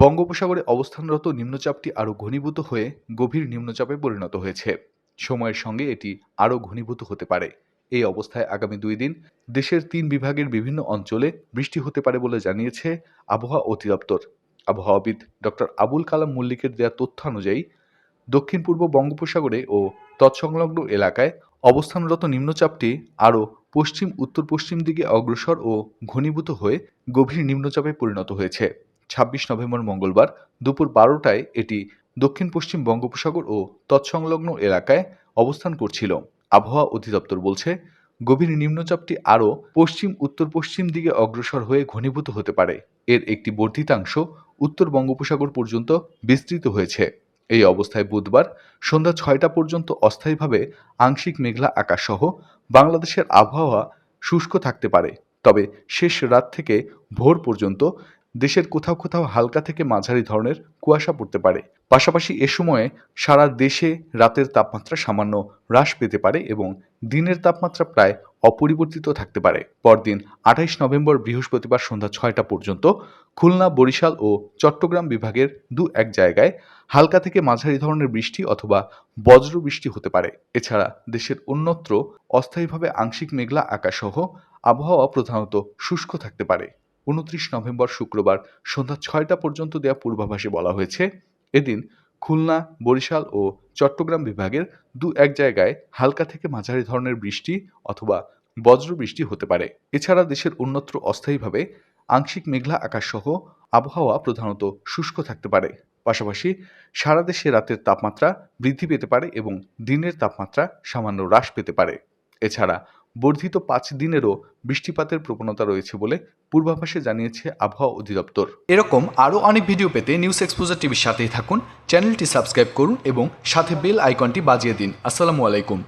বঙ্গোপসাগরে অবস্থানরত নিম্নচাপটি আরও ঘনীভূত হয়ে গভীর নিম্নচাপে পরিণত হয়েছে। সময়ের সঙ্গে এটি আরও ঘনীভূত হতে পারে। এই অবস্থায় আগামী দুই দিন দেশের তিন বিভাগের বিভিন্ন অঞ্চলে বৃষ্টি হতে পারে বলে জানিয়েছে আবহাওয়া অধিদপ্তর। আবহাওয়াবিদ ডক্টর আবুল কালাম মল্লিকের দেওয়া তথ্যানুযায়ী দক্ষিণ পূর্ব বঙ্গোপসাগরে ও তৎসংলগ্ন এলাকায় অবস্থানরত নিম্নচাপটি আরও পশ্চিম উত্তর পশ্চিম দিকে অগ্রসর ও ঘনীভূত হয়ে গভীর নিম্নচাপে পরিণত হয়েছে। ছাব্বিশ নভেম্বর মঙ্গলবার দুপুর বারোটায় এটি দক্ষিণ পশ্চিম বঙ্গোপসাগর ও তৎসংলগ্ন এলাকায় অবস্থান করছিল। আবহাওয়া অধিদপ্তর বলছে, গভীর নিম্নচাপটি আরও পশ্চিম উত্তর পশ্চিম দিকে অগ্রসর হয়ে ঘনীভূত হতে পারে। এর একটি বর্ধিতাংশ উত্তর বঙ্গোপসাগর পর্যন্ত বিস্তৃত হয়েছে। এই অবস্থায় বুধবার সন্ধ্যা ছয়টা পর্যন্ত অস্থায়ীভাবে আংশিক মেঘলা আকাশসহ বাংলাদেশের আবহাওয়া শুষ্ক থাকতে পারে। তবে শেষ রাত থেকে ভোর পর্যন্ত দেশের কোথাও কোথাও হালকা থেকে মাঝারি ধরনের কুয়াশা পড়তে পারে। পাশাপাশি এ সময়ে সারা দেশে রাতের তাপমাত্রা সামান্য হ্রাস পেতে পারে এবং দিনের তাপমাত্রা প্রায় অপরিবর্তিত থাকতে পারে। পরদিন আঠাইশ নভেম্বর বৃহস্পতিবার সন্ধ্যা ছয়টা পর্যন্ত খুলনা, বরিশাল ও চট্টগ্রাম বিভাগের দু এক জায়গায় হালকা থেকে মাঝারি ধরনের বৃষ্টি অথবা বজ্র বৃষ্টি হতে পারে। এছাড়া দেশের অন্যত্র অস্থায়ীভাবে আংশিক মেঘলা আকাশসহ আবহাওয়া প্রধানত শুষ্ক থাকতে পারে। উনত্রিশ নভেম্বর শুক্রবার সন্ধ্যা ছয়টা পর্যন্ত দেওয়া পূর্বাভাসে বলা হয়েছে, এদিন খুলনা, বরিশাল ও চট্টগ্রাম বিভাগের দু এক জায়গায় হালকা থেকে মাঝারি ধরনের বৃষ্টি অথবা বজ্র বৃষ্টি হতে পারে। এছাড়া দেশের অন্যত্র অস্থায়ীভাবে আংশিক মেঘলা আকাশসহ আবহাওয়া প্রধানত শুষ্ক থাকতে পারে। পাশাপাশি সারা দেশে রাতের তাপমাত্রা বৃদ্ধি পেতে পারে এবং দিনের তাপমাত্রা সামান্য হ্রাস পেতে পারে। এছাড়া বর্ধিত পাঁচ দিনেরও বৃষ্টিপাতের প্রবণতা রয়েছে বলে পূর্বাভাসে জানিয়েছে আবহাওয়া অধিদপ্তর। এরকম আরও অনেক ভিডিও পেতে নিউজ এক্সপোজার টিভির সাথেই থাকুন, চ্যানেলটি সাবস্ক্রাইব করুন এবং সাথে বেল আইকনটি বাজিয়ে দিন। আসসালামু আলাইকুম।